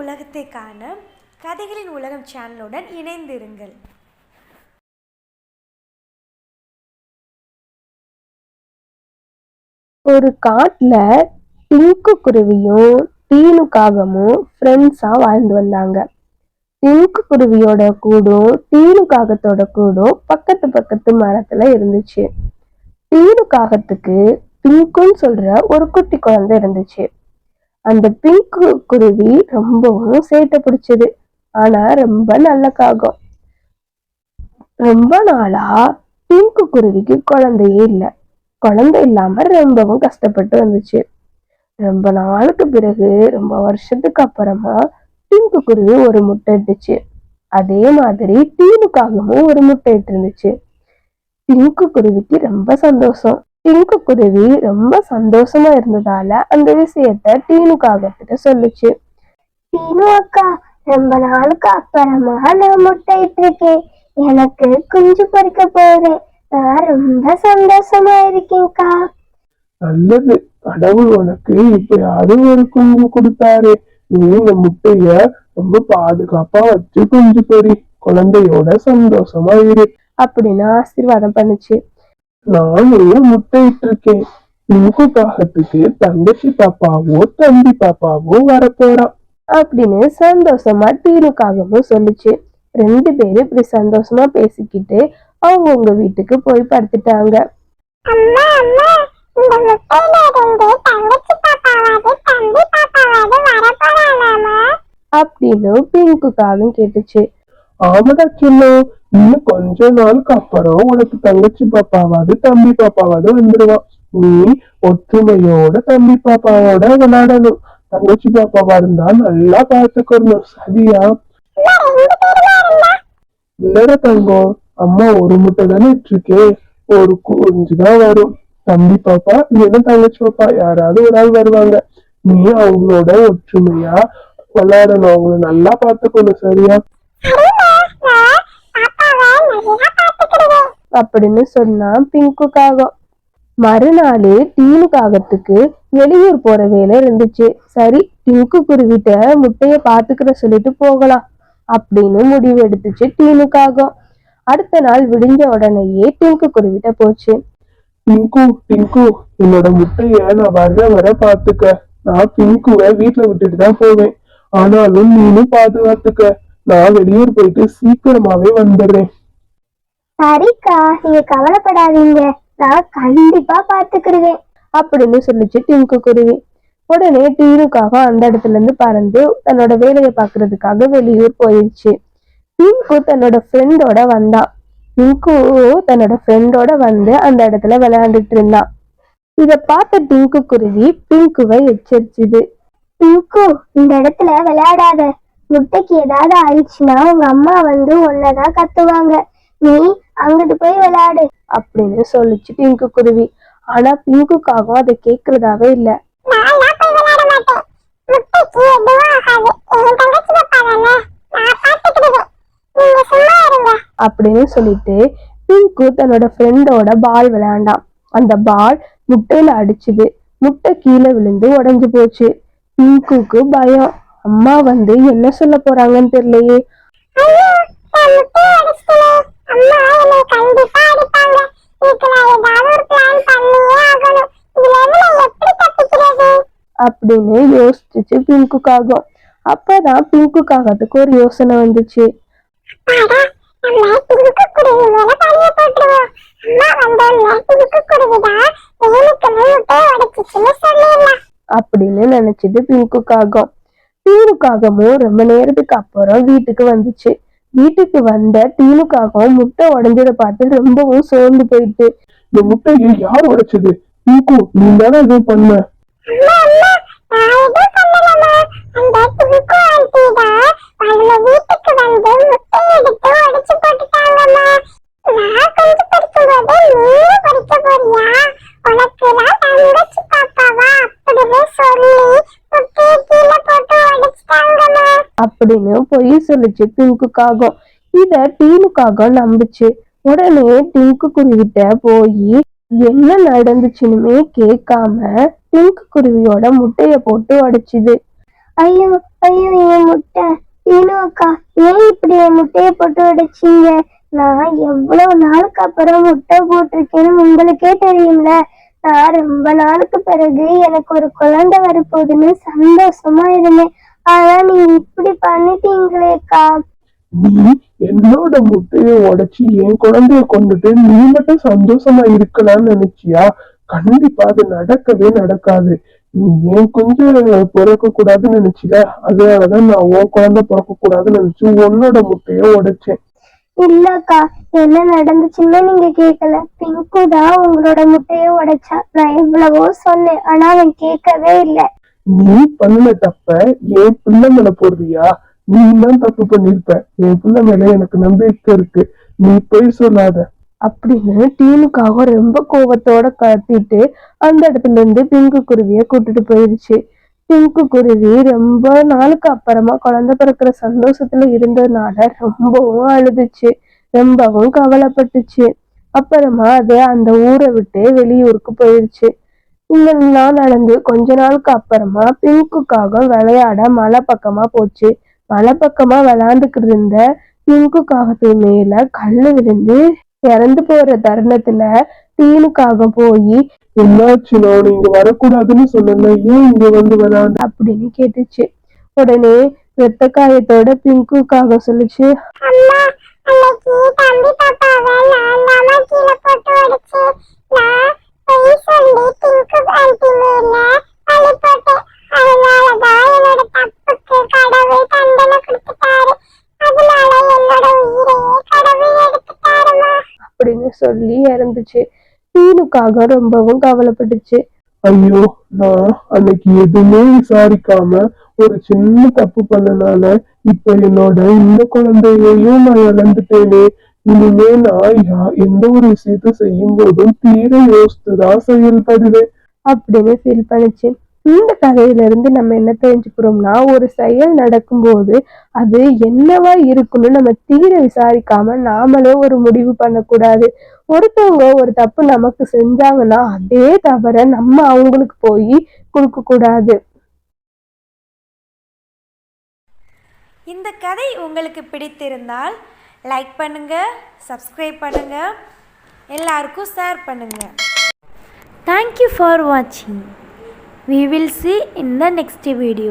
உலகத்தை காண கதைகளின் உலகம் சேனலுடன் இணைந்திருங்கள். ஒரு காட்டில் டிங்கு குருவியும் டீனு காகமும் ஃப்ரெண்ட்ஸாக வாழ்ந்து வந்தாங்க. டிங்கு குருவியோட கூடும் டீனு காகத்தோட கூடும் பக்கத்து பக்கத்து மரத்துல இருந்துச்சு. டீனு காகத்துக்கு டிங்குன்னு சொல்ற ஒரு குட்டி குழந்தை இருந்துச்சு. அந்த பிங்க் குருவி ரொம்பவும் சேட்டை பிடிச்சது. ஆனா ரொம்ப நல்ல காகம். ரொம்ப நாளா பிங்க் குருவிக்கு குழந்தையே இல்லை. குழந்தை இல்லாம ரொம்பவும் கஷ்டப்பட்டு வந்துச்சு. ரொம்ப நாளுக்கு பிறகு ரொம்ப வருஷத்துக்கு அப்புறமா பிங்க் குருவி ஒரு முட்டை இட்டுச்சு. அதே மாதிரி டீனுக்காகவும் ஒரு முட்டை இட்டு இருந்துச்சு பிங்க் குருவிக்கு ரொம்ப சந்தோஷம். டிங்கு குருவி ரொம்ப சந்தோஷமா இருந்ததால அந்த விஷயத்த டீனுக்காகத்திட்ட சொல்லுச்சு. சீனு அக்கா ரொம்ப நாளுக்கு அப்புறமா நான் முட்டையிட்டு இருக்கேன் எனக்கு குஞ்சு பொறிக்க போறேன். நான் ரொம்ப சந்தோஷமா இருக்கேன்க்கா. நல்லது. கடவுள் உனக்கு இப்பயாவது ஒரு குஞ்சு கொடுத்தாரு. நீ இந்த முட்டைய ரொம்ப பாதுகாப்பா வச்சு குஞ்சு பொறி. குழந்தையோட சந்தோஷமா இரு. அப்படின்னு ஆசீர்வாதம் பண்ணுச்சு. நானும் முட்டையிட்டு இருக்கேன் பிங்கு காகத்துக்கு தங்கச்சி பாப்பாவோ தம்பி பாப்பாவோ வரப்போறான் அப்படின்னு சந்தோஷமா டீனுக்காகவும் சொல்லுச்சு. ரெண்டு பேரும் இப்படி சந்தோஷமா பேசிக்கிட்டு அவங்கவுங்க வீட்டுக்கு போய் படுத்துட்டாங்க. அம்மா அம்மா இந்த முட்டையில இருந்து தங்கச்சி பாப்பாவாது தம்பி பாப்பாவாது வரப்போறாங்கம்மா அப்படின்னு பிங்குக்காகவும் கேட்டுச்சு. ஆமாடா சின்னம் இன்னும் கொஞ்ச நாளுக்கு அப்புறம் உனக்கு தங்கச்சி பாப்பாவாது தம்பி பாப்பாவாது வந்துருவான் நீ ஒற்றுமையோட தம்பி பாப்பாவோட விளையாடணும். தங்கச்சி பாப்பாவா இருந்தா நல்லா பாத்துக்கணும் சரியா? இல்லடா தங்கம் அம்மா ஒரு முட்டை தானே இட்டிருக்கேன் ஒரு குஞ்சுதான் வரும். தம்பி பாப்பா இல்லைன்னா தங்கச்சி பாப்பா யாராவது ஒரு ஆள் வருவாங்க. நீ அவங்களோட ஒற்றுமையா விளையாடணும். அவங்கள நல்லா பாத்துக்கணும் சரியா? அப்படின்னு சொன்னா பிங்குக்காகம் மறுநாளே டீனு காகத்துக்கு வெளியூர் போற வேலை இருந்துச்சு. சரி டிங்கு குருவிட்ட முட்டைய பாத்துக்கிற சொல்லிட்டு போகலாம் அப்படின்னு முடிவு எடுத்துச்சு டீனு காகம் அடுத்த நாள் விடிஞ்ச உடனேயே டிங்கு குருவிட்ட போச்சு. பிங்கு பிங்கு என்னோட முட்டைய நான் வர்ற வர பாத்துக்க நான் பிங்குவ வீட்டுல விட்டுட்டு தான் போவேன். ஆனாலும் நீனும் பாதுகாத்துக்க. நான் வெளியூர் போயிட்டு சீக்கிரமாவே வந்துடுறேன். சரிக்கா நீங்க கவலைப்படாதீங்க. நான் கண்டிப்பா பாத்துக்கிடுவேன். அப்படின்னு சொல்லுச்சு டிங்கு குருவி. உடனே டீனுக்காக அந்த இடத்துல இருந்து பறந்து தன்னோட வேலையை பார்க்கறதுக்காக வெளியூர் போயிடுச்சு பிங்கு தன்னோட ஃப்ரெண்டோட வந்தான் பிங்கு தன்னோட ஃப்ரெண்டோட வந்து அந்த இடத்துல விளையாண்டுட்டு இருந்தான் இத பார்த்த டிங்கு குருவி பிங்குவை எச்சரிச்சுது. பிங்கு இந்த இடத்துல விளையாடாத. முட்டைக்கு ஏதாவது ஆயிடுச்சுன்னா உங்க அம்மா வந்து உன்னதான் கத்துவாங்க. நீ அங்கிட்டு போய் விளையாடு. அப்படின்னு சொல்லுச்சு டிங்கு குருவி. ஆனா பிங்குக்காகவும் அதை கேக்குறதாவே இல்ல. அப்படின்னு சொல்லிட்டு பிங்கு தன்னோட ஃப்ரெண்டோட பால் விளையாண்டான். அந்த பால் முட்டையில அடிச்சுது. முட்டை கீழே விழுந்து உடைஞ்சு போச்சு. பிங்குக்கு பயம். அம்மா வந்து என்ன சொல்ல போறாங்கன்னு தெரியலையே. அப்படின்னு யோசிச்சுச்சு பிங்குக்காகம் அப்பதான் பிங்குக்காகத்துக்கு ஒரு யோசனை வந்துச்சு. அப்படின்னு நினைச்சது பிங்குக்காகம் டீனுக்காகமும் ரொம்ப நேரத்துக்கு அப்புறம் வீட்டுக்கு வந்துச்சு. வீட்டுக்கு வந்த டீனுக்காகவும் முட்டை உடைஞ்சதை பார்த்து ரொம்பவும் சோர்ந்து போயிட்டு இந்த முட்டையை யார் உடைச்சது? பிங்கு நீ தானே எதுவும் பண்ண? அம்மா அம்மா நான் எதுவும் பண்ணலம்மா அந்த வீட்டுக்கு வந்து அப்படின்னு பொய் சொல்லுச்சு. பிங்குக்காக இத டீனுக்காக நம்பிச்சு. உடனே டிங்கு குருவிட்ட போய் என்ன நடந்துச்சுன்னுமே கேட்காம டிங்கு குருவியோட முட்டைய போட்டு உடைச்சுது. ஐயோ ஐயோ என் முட்டை. டீனு அக்கா ஏன் இப்படி என் முட்டையை போட்டு உடைச்சீங்க? நான் எவ்வளவு நாளுக்கு அப்புறம் முட்டை போட்டிருக்கேன்னு உங்களுக்கே தெரியும்ல. நான் ரொம்ப நாளுக்கு பிறகு எனக்கு ஒரு குழந்தை வரப்போகுதுன்னு சந்தோஷமா இருந்தேன். ஆனா நீங்க இப்படி பண்ணிட்டீங்களேக்கா நீ என்னோட முட்டைய உடைச்சு என் குழந்தைய கொண்டுட்டு நீ மட்டும் சந்தோஷமா இருக்கலாம்னு நினைச்சியா? கண்டிப்பா அது நடக்கவே நடக்காது. நீ ஏன் கொஞ்சம் பிறக்க கூடாதுன்னு நினைச்சியா அதனாலதான் நான் உன் குழந்தை பிறக்க கூடாதுன்னு நினைச்சு உன்னோட முட்டைய உடைச்சேன். இல்லக்கா என்ன நடந்துச்சுன்னு நீங்க கேட்கல பிங்கு தான் உங்களோட முட்டையை உடைச்சா. நான் எவ்வளவோ சொன்னேன். ஆனா அவன் கேட்கவே இல்லை. நீ பண்ணின தப்ப என் பிள்ளை மேல போடுறியா? நீ தான் தப்பு பண்ணிருப்ப. என் பிள்ளை மேல எனக்கு நம்பிக்கை இருக்கு. நீ போய் சொல்லாத. அப்படின்னு டீனுக்காக ரொம்ப கோபத்தோட கத்திட்டு அந்த இடத்துல இருந்து பிங்கு குருவிய கூட்டிட்டு போயிருச்சு. பிங்கு குருவி ரொம்ப நாளுக்கு அப்புறமா குழந்தை பிறக்கிற சந்தோஷத்துல இருந்ததுனால ரொம்பவும் அழுதுச்சு. ரொம்பவும் கவலைப்பட்டுச்சு. அப்புறமா அது அந்த ஊரை விட்டு வெளியூருக்கு போயிருச்சு. இதெல்லாம் நடந்து கொஞ்ச நாளுக்கு அப்புறமா பிங்குக்காக விளையாட மலை பக்கமா போச்சு. மலை பக்கமா விளையாண்டுக்கிட்டு இருந்த பிங்கு காகத்து மேல கல்லு விழுந்து இறந்து போற தருணத்துல டீனுக்காக போய் என்னாச்சு? நான் இங்க வரக்கூடாதுன்னு சொன்னேன் ஏன் இங்க வந்து விளையாண்டு அப்படின்னு கேட்டுச்சு. உடனே ரத்த காயத்தோட பிங்குக்காக சொல்லுச்சு அம்மா அப்படின்னு சொல்லி இறந்துச்சு. டீனுக்காக ரொம்பவும் கவலைப்பட்டுச்சு. ஐயோ நான் அன்னைக்கு எதுவுமே விசாரிக்காம ஒரு சின்ன தப்பு பண்ணனால இப்ப என்னோட இந்த குழந்தையையும் நான் இழந்துட்டேனே. இனிமே நான் யா- எந்த ஒரு விஷயத்த செய்யும் போதும் தீர யோசித்துதான் செயல்படுவேன் அப்படின்னு ஃபீல் பண்ணுச்சு. இந்த கதையில இருந்து நம்ம என்ன தெரிஞ்சுக்கிறோம்னா ஒரு செயல் நடக்கும்போது அது என்னவா இருக்குன்னு நம்ம தீர விசாரிக்காம நாமளே ஒரு முடிவு பண்ணக்கூடாது. ஒருத்தவங்க ஒரு தப்பு நமக்கு செஞ்சாங்கன்னா அதே தவிர நம்ம அவங்களுக்கு போய் கொடுக்க கூடாது இந்த கதை உங்களுக்கு பிடித்திருந்தால் லைக் பண்ணுங்கள் சப்ஸ்கிரைப் பண்ணுங்கள் எல்லாருக்கும் ஷேர் பண்ணுங்கள் தேங்க்யூ ஃபார் வாட்சிங் we will see in the next video